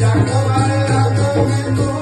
રાખો મારે રાખો